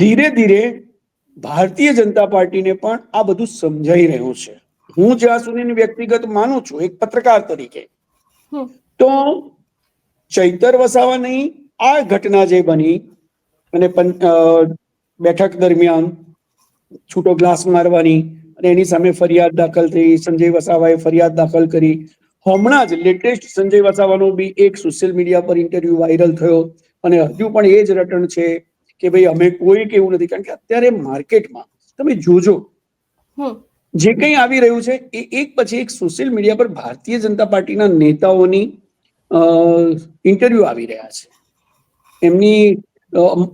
ધીરે ધીરે ભારતીય જનતા પાર્ટીને પણ આ બધું સમજાઈ રહ્યું છે. હું જ્યાં સુધીની વ્યક્તિગત માનું છું એક પત્રકાર તરીકે તો ચૈતર વસાવાની આ ઘટના જે બની અને બેઠક દરમિયાન છૂટો ગ્લાસ મારવાની અને એની સામે ફરિયાદ દાખલ થઈ સંજય વસાવાએ ફરિયાદ દાખલ કરી. હમણાં જ લેટેસ્ટ સંજય વસાવાનો બી એક સોશિયલ મીડિયા પર ઇન્ટરવ્યુ વાયરલ થયો અને હજુ પણ એ જ રટણ છે. કે ભાઈ અમે કોઈ કે એવું નથી. કારણ કે અત્યારે માર્કેટમાં તમે જોજો જે કંઈ આવી રહ્યું છે એ એક પછી એક સોશિયલ મીડિયા પર ભારતીય જનતા પાર્ટીના નેતાઓની ઇન્ટરવ્યુ આવી રહ્યા છે. એમની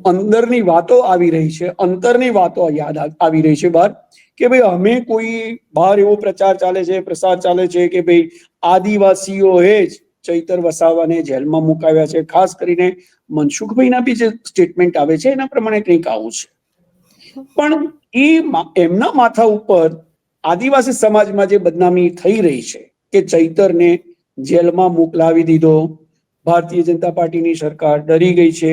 અંદરની વાતો આવી રહી છે અંતરની વાતો યાદ આવી રહી છે બહાર કે ભાઈ અમે કોઈ બહાર એવો પ્રચાર ચાલે છે પ્રસાર ચાલે છે કે ભાઈ આદિવાસીઓએ જ ચૈતર વસાવાને જેલમાં મુકાવ્યા છે. ખાસ કરીને મનસુખભાઈના બી જે સ્ટેટમેન્ટ આવે છે, એના પ્રમાણે કંઈક આવું છે. પણ એ એમના માથા ઉપર આદિવાસી સમાજમાં જે બદનામી થઈ રહી છે કે ચૈતરને જેલમાં મોકલાવી દીધો, ભારતીય જનતા પાર્ટીની સરકાર ડરી ગઈ છે.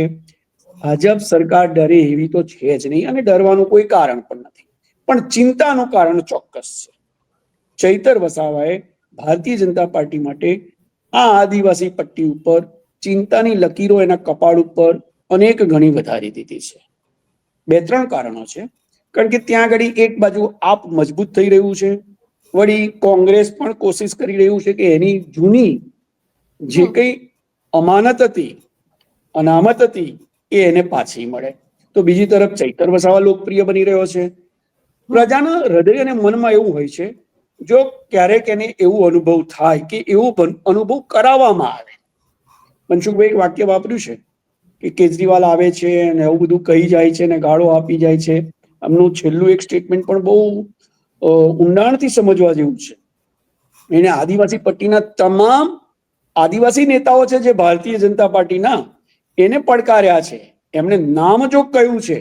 ભાજપ સરકાર ડરે એવી તો છે જ નહીં અને ડરવાનું કોઈ કારણ પણ નથી. પણ ચિંતાનું કારણ ચોક્કસ છે. ચૈતર વસાવાએ ભારતીય જનતા પાર્ટી માટે આ આદિવાસી પટ્ટી ઉપર ચિંતાની લકીરો એના કપાળ ઉપર અનેક ગણી વધારી દીધી છે. બે ત્રણ કારણો છે. કારણ કે ત્યાં આગળ એક બાજુ આપ મજબૂત થઈ રહ્યું છે. વળી કોંગ્રેસ પણ કોશિશ કરી રહ્યું છે કે એની જૂની જે. કંઈ અમાનત હતી અનામત હતી એ એને પાછી મળે. તો બીજી તરફ ચૈતર વસાવા લોકપ્રિય બની રહ્યો છે. પ્રજાના હૃદય અને મનમાં એવું હોય છે જો ક્યારેક એને એવું અનુભવ થાય કે એવો અનુભવ કરાવવામાં આવે. મનસુખભાઈ એક વાક્ય વાપર્યું છે કે કેજરીવાલ આવે છે અને એવું બધું કહી જાય છે અને ગાળો આપી જાય છે. એમનું છેલ્લું એક સ્ટેટમેન્ટ પણ બહુ ઊંડાણથી સમજવા જેવું છે. એને આદિવાસી પટ્ટીના તમામ આદિવાસી નેતાઓ છે જે ભારતીય જનતા પાર્ટીના, એને પડકાર્યા છે. એમણે નામ જો કહ્યું છે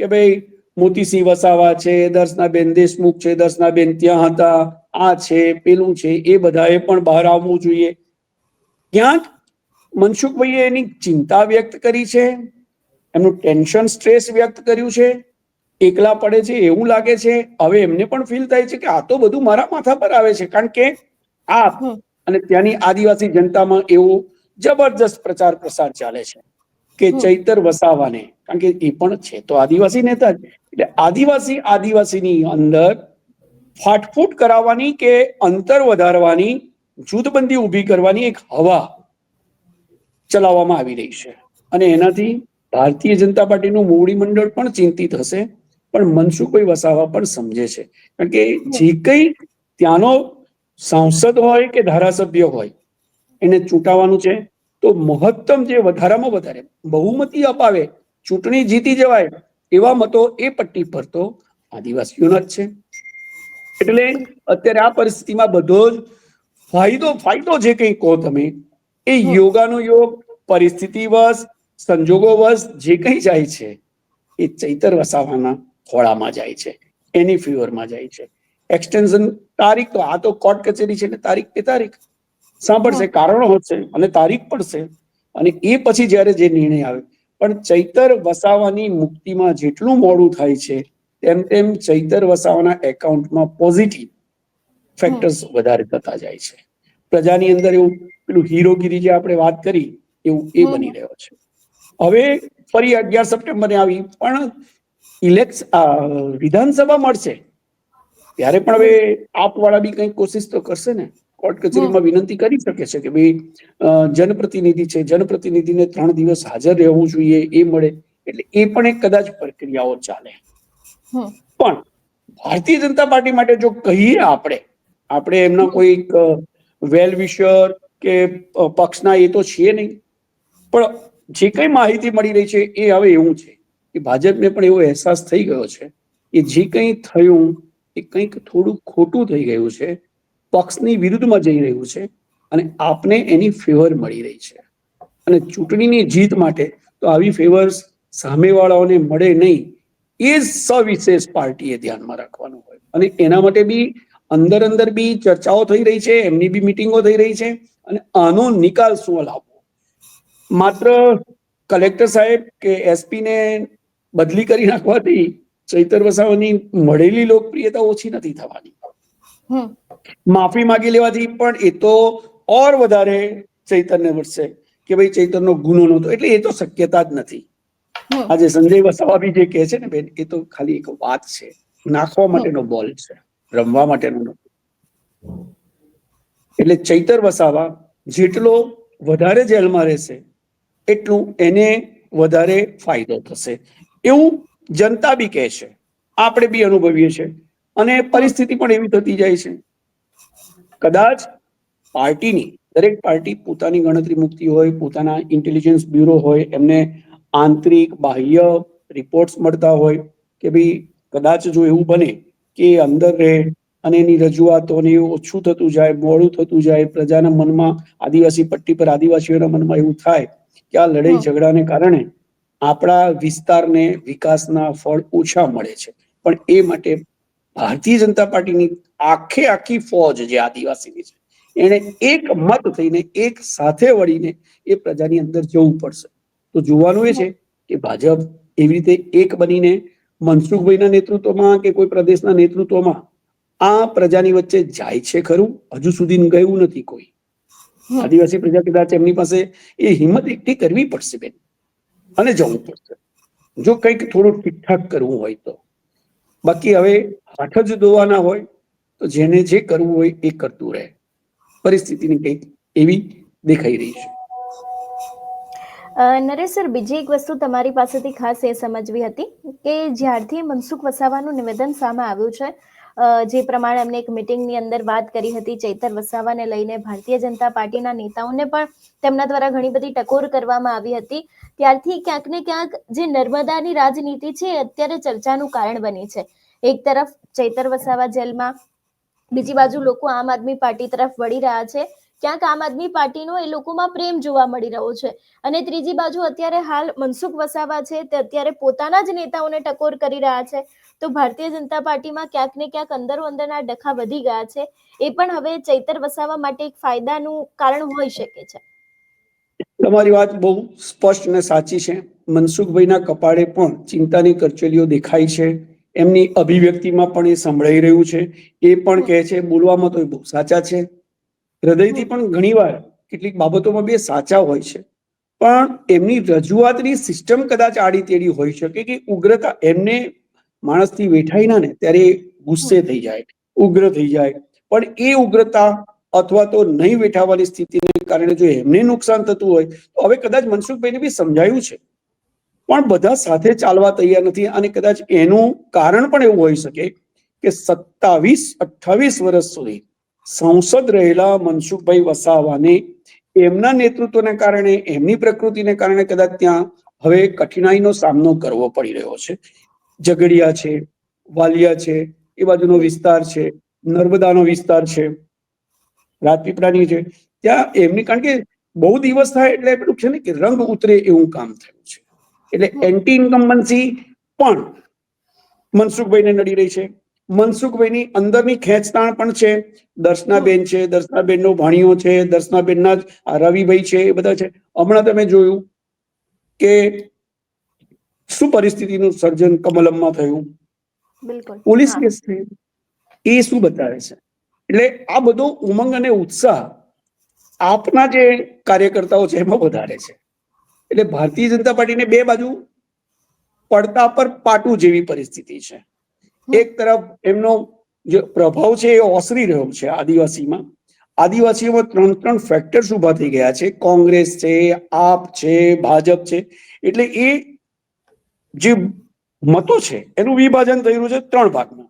કે ભાઈ મોતીસિંહ વસાવા છે દર્શનાબેન દેશમુખ છે દર્શનાબેન ત્યાં હતા આ છે પેલું છે એ બધાએ પણ બહાર આવવું જોઈએ. ક્યાંક મનસુખભાઈએ એની ચિંતા વ્યક્ત કરી છે એમનું ટેન્શન સ્ટ્રેસ વ્યક્ત કર્યું છે એકલા પડે છે એવું લાગે છે હવે એમને પણ ફીલ થાય છે કે આ તો બધું મારા માથા પર આવે છે કારણ કે આ અને ત્યાંની આદિવાસી જનતામાં એવો જબરજસ્ત પ્રચાર પ્રસાર ચાલે છે કે ચૈતર વસાવાને કારણ કે એ પણ છે. તો આદિવાસી નેતા જ. એટલે આદિવાસી આદિવાસીની અંદર ફાટફૂટ કરાવવાની કે અંતર વધારવાની, જૂથબંધી ઊભી કરવાની એક હવા ચલાવવામાં આવી રહી છે. અને એનાથી ભારતીય જનતા પાર્ટીનું મોવડી મંડળ પણ ચિંતિત હશે. પણ મનસુખભાઈ વસાવા પણ સમજે છે. કારણ કે જે કંઈ ત્યાંનો સાંસદ હોય કે ધારાસભ્ય હોય, એને ચૂંટાવાનું છે, તો મહત્તમ જે વધારામાં વધારે બહુમતી અપાવે ચૂંટણી જીતી જવાય એવા મતો એ પટ્ટી પર તો આદિવાસીઓના જ છે. એટલે અત્યારે આ પરિસ્થિતિમાં બધો જ ફાયદો ફાયદો જે કંઈ કહો તમે એ યોગાનો યોગ પરિસ્થિતિવશ સંજોગોવશ જે કંઈ જાય છે એ ચૈતર વસાવાના ખોળામાં જાય છે એની ફીવરમાં જાય છે. એક્સટેન્શન તારીખ તો આ તો કોર્ટ કચેરી છે ને તારીખ તે તારીખ. સાંભળશે કારણો હશે અને તારીખ પડશે અને એ પછી જ્યારે જે નિર્ણય આવે પણ ચૈતર વસાવાની મુક્તિમાં જેટલું મોડું થાય છે તેમ તેમ ચૈતર વસાવાના એકાઉન્ટમાં પોઝિટિવ ફેક્ટર્સ વધારે થતા જાય છે. પ્રજાની અંદર એવું પેલું હીરોગીરી જે આપણે વાત કરી એવું એ બની રહ્યો છે. હવે ફરી અગિયાર સપ્ટેમ્બરે આવી પણ ઇલેક્શ વિધાનસભા મળશે. ત્યારે પણ હવે આપવાળા બી કંઈક કોશિશ તો કરશે ને? કોર્ટ કચેરીમાં વિનંતી કરી શકે છે કે ભાઈ જનપ્રતિનિધિ છે જનપ્રતિનિધિને ત્રણ દિવસ હાજર રહેવું જોઈએ એ મળે. એટલે એ પણ એક કદાચ પ્રક્રિયાઓ ચાલે. પણ ભારતીય જનતા પાર્ટી માટે જો કહીએ આપણે આપણે એમના કોઈક વેલ વિશર કે પક્ષના એ તો છીએ નહીં. પણ જે કઈ માહિતી મળી રહી છે એ હવે એવું છે કે ભાજપને પણ એવો અહેસાસ થઈ ગયો છે કે જે કંઈ થયું એ કંઈક થોડું ખોટું થઈ ગયું છે. પક્ષની વિરુદ્ધમાં જઈ રહ્યું છે અને આપને એની ફેવર મળી રહી છે. અને ચૂંટણીની જીત માટે તો આવી ફેવર્સ સામેવાળાઓને મળે નહીં એ સવિશેષ પાર્ટીએ ધ્યાનમાં રાખવાનું હોય. અને એના માટે બી અંદર અંદર બી ચર્ચાઓ થઈ રહી છે, એમની બી મિટિંગો થઈ રહી છે અને આનો નિકાલ શું લાવવો માત્ર કલેક્ટર સાહેબ કે એસપી ને બદલી કરી નાખવાથી ચૈતર વસાવાની મળેલી લોકપ્રિયતા ઓછી નથી થવાની. હમ. માફી માંગી લેવાથી પણ એ તો ઓર વધારે ચૈતન્ય વધશે કે ભાઈ ચૈતનનો ગુનો નહોતો. એટલે એ તો શક્યતા જ નથી. આજે સંજય વસાવા બી જે કહે છે ને બેન એ તો ખાલી એક વાત છે. નાખવા માટેનો બોલ છે. રમવા માટેનો એટલે ચૈતર વસાવા જેટલો વધારે જેલમાં રહેશે એટલું એને વધારે ફાયદો થશે. એવું જનતા બી કહે છે. આપણે બી અનુભવીએ છીએ. અને પરિસ્થિતિ પણ એવી થતી જાય છે. કદાચ પાર્ટીની દરેક પાર્ટી પોતાની ગણતરી મુક્તિ હોય પોતાના ઇન્ટેલિજન્સ બ્યુરો હોય એમને આંતરિક બાહ્ય રિપોર્ટ્સ મળતા હોય કે ભાઈ કદાચ જો એવું બને કે અંદર રહે અને એની રજૂઆતોને ઓછું થતું જાય મોડું થતું જાય પ્રજાના મનમાં આદિવાસી પટ્ટી પર આદિવાસીઓના મનમાં એવું થાય કે આ લડાઈ. ઝઘડાને કારણે આપણા વિસ્તારને વિકાસના ફળ ઓછા મળે છે પણ એ માટે ભારતીય જનતા પાર્ટીની આખે આખી ફોજ જે આદિવાસીની છે એને એક મત થઈને એક સાથે વળીને એ પ્રજાની અંદર જવું પડશે. તો જોવાનું એ છે કે ભાજપ એવી રીતે એક બનીને મનસુખભાઈના નેતૃત્વમાં કે કોઈ પ્રદેશના નેતૃત્વમાં આ પ્રજાની વચ્ચે જાય છે ખરું? હજુ સુધી ગયું નથી કોઈ. આદિવાસી પ્રજા કદાચ એમની પાસે એ હિંમત એકઠી કરવી પડશે બેન. અને જવું પડશે. જો કંઈક થોડું ઠીકઠાક કરવું હોય તો. બાકી હવે હાથ જ ધોવાના હોય તો જેને જે કરવું હોય એ કરતું રહે. પરિસ્થિતિની કંઈક એવી દેખાઈ રહી છે. નરેશ સર, બીજી એક વસ્તુ તમારી પાસેથી ખાસ એ સમજવી હતી કે જ્યારથી મનસુખ વસાવાનું નિવેદન સામે આવ્યું છે જે પ્રમાણે એમને એક મિટિંગની અંદર વાત કરી હતી ચૈતર વસાવાને લઈને ભારતીય જનતા પાર્ટીના નેતાઓને પણ તેમના દ્વારા ઘણી બધી ટકોર કરવામાં આવી હતી. ત્યારથી ક્યાંક ને ક્યાંક જે નર્મદાની રાજનીતિ છે અત્યારે ચર્ચાનું કારણ બની છે. એક તરફ ચૈતર વસાવા જેલમાં બીજી બાજુ લોકો આમ આદમી પાર્ટી તરફ વળી રહ્યા છે. ક્યાંક આમ આદમી પાર્ટીનો એ લોકોમાં પ્રેમ જોવા મળી રહ્યો છે. અને ત્રીજી બાજુ અત્યારે હાલ મનસુખ વસાવા છે તે અત્યારે પોતાના જ નેતાઓને ટકોર કરી રહ્યા છે. તો ભારતીય જનતા પાર્ટીમાં ક્યાંક ને ક્યાંક અંદરો અંદરના ડખા વધી ગયા છે. એ પણ હવે ચૈતર વસાવા માટે એક ફાયદાનું કારણ હોઈ શકે છે. તમારી વાત બહુ સ્પષ્ટ અને સાચી છે. મનસુખભાઈના કપાળે પણ ચિંતાની કરચલીઓ દેખાય છે. એમની અભિવ્યક્તિમાં પણ એ સંભળાઈ રહ્યું છે. એ પણ કહે છે, બોલવામાં તો એ બહુ સાચા છે. હૃદયથી પણ ઘણીવાર કેટલીક બાબતોમાં બે સાચા હોય છે. પણ એમની રજૂઆતની સિસ્ટમ કદાચ આડી તેડી હોઈ શકે કે ઉગ્રતા એમને માણસથી વેઠાઈ ના ને, ત્યારે ગુસ્સે થઈ જાય, ઉગ્ર થઈ જાય. પણ એ ઉગ્રતા અથવા તો નહીં વેઠાવાની સ્થિતિને કારણે જો એમને નુકસાન થતું હોય, તો હવે કદાચ મનસુખભાઈને બી સમજાયું છે. પણ બધા સાથે ચાલવા તૈયાર નથી અને કદાચ એનું કારણ પણ એવું હોઈ શકે કે સત્તાવીસ, અઠ્ઠાવીસ વર્ષ સુધી સંસદ રહેલા મનસુખભાઈ વસાવાને એમના નેતૃત્વને કારણે, એમની પ્રકૃતિને કારણે કદાચ ત્યાં હવે કઠિનાઈનો સામનો કરવો પડી રહ્યો છે. ઝઘડિયા છે, વાલિયા છે, એ બાજુનો વિસ્તાર છે, નર્મદાનો વિસ્તાર છે, રાજપીપળાની છે. ત્યાં એમની કારણ કે બહુ દિવસ થાય એટલે પેલું છે ને કે રંગ ઉતરે એવું કામ થયું છે. એટલે એન્ટી ઇન્કમ્બન્સી પણ મનસુખભાઈને નડી રહી છે. મનસુખભાઈની અંદરની ખેંચતાણ પણ છે. દર્શનાબેન છે, દર્શનાબેનનો ભાણીઓ છે, દર્શનાબેનના રવિભાઈ છે, એ બધા છે. હમણાં તમે જોયું કે શું પરિસ્થિતિનું સર્જન કમલમમાં થયું? પોલીસ કેસ થયો? એ શું બતાવે છે? એટલે આ બધો ઉમંગ અને ઉત્સાહ આપના જે કાર્યકર્તાઓ છે એમાં વધારે છે. એટલે ભારતીય જનતા પાર્ટીને બે બાજુ પડતા પર પાટું જેવી પરિસ્થિતિ છે. એક તરફ એમનો જે પ્રભાવ છે એ ઓસરી રહ્યો છે આદિવાસીમાં. આદિવાસીઓમાં ત્રણ ત્રણ ફેક્ટર્સ ઊભા થઈ ગયા છે. કોંગ્રેસ છે આપ છે ભાજપ છે. એટલે એ જે મતો છે એનું વિભાજન થઈ રહ્યું છે ત્રણ ભાગમાં.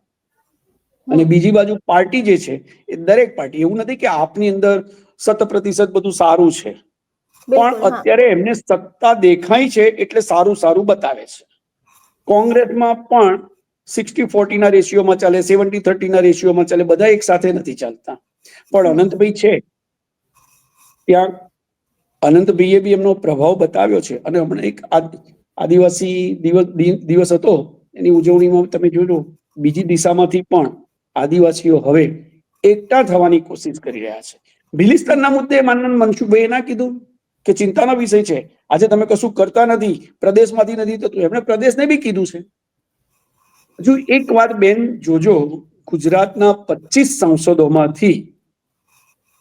અને બીજી બાજુ પાર્ટી જે છે એ દરેક પાર્ટી એવું નથી કે આપની અંદર શત પ્રતિશત બધું સારું છે. પણ અત્યારે એમને સત્તા દેખાય છે એટલે સારું સારું બતાવે છે. કોંગ્રેસમાં પણ સિક્સટી ફોર્ટી ના રેશિયોમાં ચાલે સેવન્ટી થર્ટી ના રેશિયોમાં ચાલે બધા એક સાથે નથી ચાલતા. પણ અનંતભાઈ છે. ત્યાં અનંતભાઈએ બી એમનો પ્રભાવ બતાવ્યો છે. અને હમણાં એક આદ- આદિવાસી દિવસ દિવસ હતો, એની ઉજવણીમાં તમે જોજો, બીજી દિશામાંથી પણ આદિવાસીઓ હવે એકઠા થવાની કોશિશ કરી રહ્યા છે. ભિલિસ્તાનના મુદ્દે માનન મનસુખભાઈએ ના કીધું કે ચિંતાનો વિષય છે. આજે તમે કશું કરતા નથી, પ્રદેશમાંથી નથી થતું. એમણે પ્રદેશને બી કીધું છે. હજુ એક વાત બેન જોજો, ગુજરાતના પચીસ સાંસદોમાંથી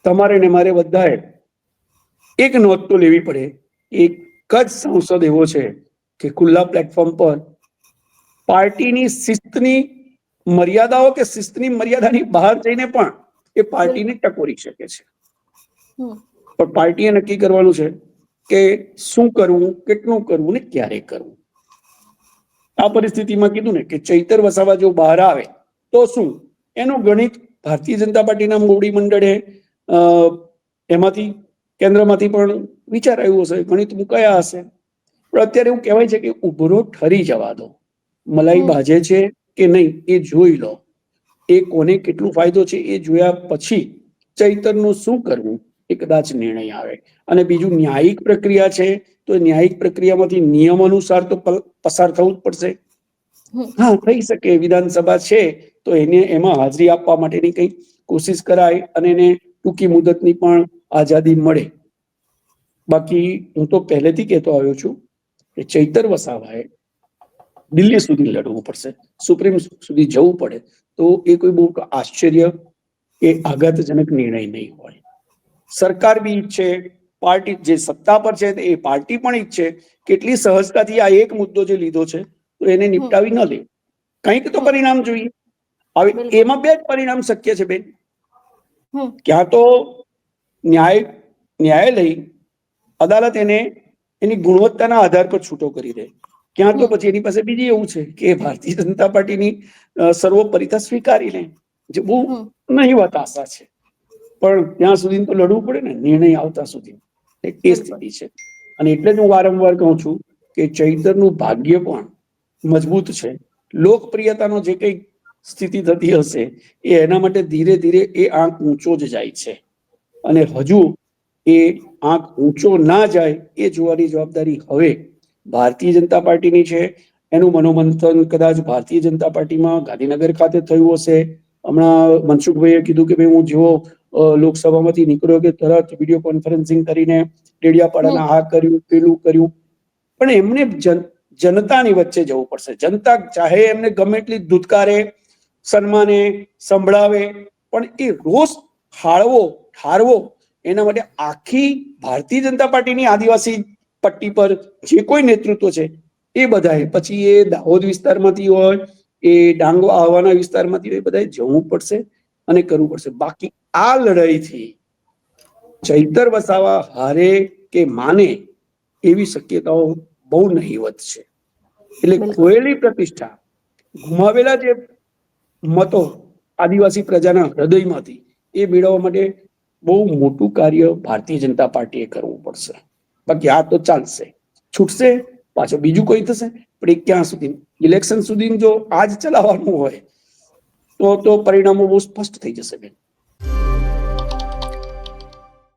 તમારે ને મારે બધાએ એક નોંધ તો લેવી પડે. એક જ સંસદ એવો છે કે ખુલ્લા પ્લેટફોર્મ પર પાર્ટીની શિસ્તની મર્યાદાઓ કે શિસ્તની મર્યાદાની બહાર જઈને પણ એ પાર્ટીને ટકોરી શકે છે. પણ પાર્ટીએ નક્કી કરવાનું છે કે શું કરવું કેટલું કરવું ને ક્યારે કરવું. આ પરિસ્થિતિમાં કીધું ને કે ચૈતર વસાવા જો બહાર આવે તો શું? એનું ગણિત ભારતીય જનતા પાર્ટીના મોવડી મંડળે અ, એમાંથી કેન્દ્રમાંથી પણ વિચાર આવ્યો હશે ગણિત મુકાયા હશે. પણ અત્યારે એવું કહેવાય છે કે ઉભરો ઠરી જવા દો. મલાઈ. બાજે છે કે નહીં એ જોઈ લો. એ કોને કેટલું ફાયદો છે એ જોયા પછી ચૈતરનું શું કરવું એ કદાચ નિર્ણય આવે. અને બીજું ન્યાયિક પ્રક્રિયા છે તો ન્યાયિક પ્રક્રિયામાંથી નિયમ અનુસાર તો પસાર થવું જ પડશે. હા થઈ શકે વિધાનસભા છે તો એને એમાં હાજરી આપવા માટેની કંઈક કોશિશ કરાય અને એને ટૂંકી મુદતની પણ આઝાદી મળે. બાકી હું તો પહેલેથી કહેતો આવ્યો છું કે ચૈતર વસાવાએ દિલ્હી સુધી લડવું પડશે. સુપ્રીમ સુધી જવું પડે. તો એ કોઈ બહુ આશ્ચર્ય કે આઘાતજનક નિર્ણય નહીં હોય. સરકાર બી ઈચ્છે પાર્ટી જે સત્તા પર છે એ પાર્ટી પણ ઈચ્છે કેટલી સહજતાથી આ એક મુદ્દો જે લીધો છે તો એને નિપટાવી ન લે કંઈક તો પરિણામ જોઈએ. હવે એમાં બે જ પરિણામ શક્ય છે બેન. ક્યાં તો ન્યાય ન્યાયાલય અદાલત એને એની ગુણવત્તાના આધાર પર છૂટો કરી દે ક્યાં તો પછી એની પાસે બીજી એવું છે કે ભારતીય જનતા પાર્ટીની સર્વોપરિતા સ્વીકારી લે જે બહુ નહીવત આશા છે. પણ ત્યાં સુધી તો લડવું પડે ને નિર્ણય આવતા સુધી. એ સ્થિતિ છે. અને એટલે જ હું વારંવાર કહું છું કે ચૈતરનું ભાગ્ય પણ મજબૂત છે. લોકપ્રિયતાનો જે કઈ સ્થિતિ થતી હશે એ એના માટે ધીરે ધીરે એ આંક ઊંચો જ જાય છે. અને હજુ એ આંક ઊંચો ના જાય એ જોવાની જવાબદારી હવે ભારતીય જનતા પાર્ટીની છે. એનું મનોમંથન કદાચ ભારતીય જનતા પાર્ટીમાં ગાંધીનગર ખાતે થયું હશે. હમણાં મનસુખભાઈએ કીધું કે ભાઈ હું જેવો લોકસભામાંથી નીકળ્યો કે તરત વીડિયો કોન્ફરન્સિંગ કરીને ડેડિયાપાડાના આ કર્યું પેલું કર્યું. પણ એમને જન જનતાની વચ્ચે જવું પડશે. જનતા ચાહે એમને ગમે એટલી ધુતકારે સન્માને સંભળાવે પણ એ રોષ હાળવો ઠારવો એના માટે આખી ભારતીય જનતા પાર્ટીની આદિવાસી પટ્ટી પર જે કોઈ નેતૃત્વ છે એ બધાએ. પછી એ દાહોદ વિસ્તારમાંથી હોય એ ડાંગ આહવાના વિસ્તારમાંથી હોય બધાએ જવું પડશે અને કરવું પડશે. બાકી આ લડાઈથી ચૈતર વસાવા હારે કે માને એવી શક્યતાઓ બહુ નહીવત છે. એટલે. ખોયેલી પ્રતિષ્ઠા ગુમાવેલા જે મતો આદિવાસી પ્રજાના હૃદયમાંથી એ મેળવવા માટે બહુ મોટું કાર્ય ભારતીય જનતા પાર્ટીએ કરવું પડશે. બાકી આ તો ચાલશે. છૂટશે, પાછો બીજું કોઈ થશે? પણ એ ક્યાં સુધી? ઇલેક્શન સુધી જો આજ ચલાવવાનું હોય, તો તો પરિણામો બહુ સ્પષ્ટ થઈ જશે બેન.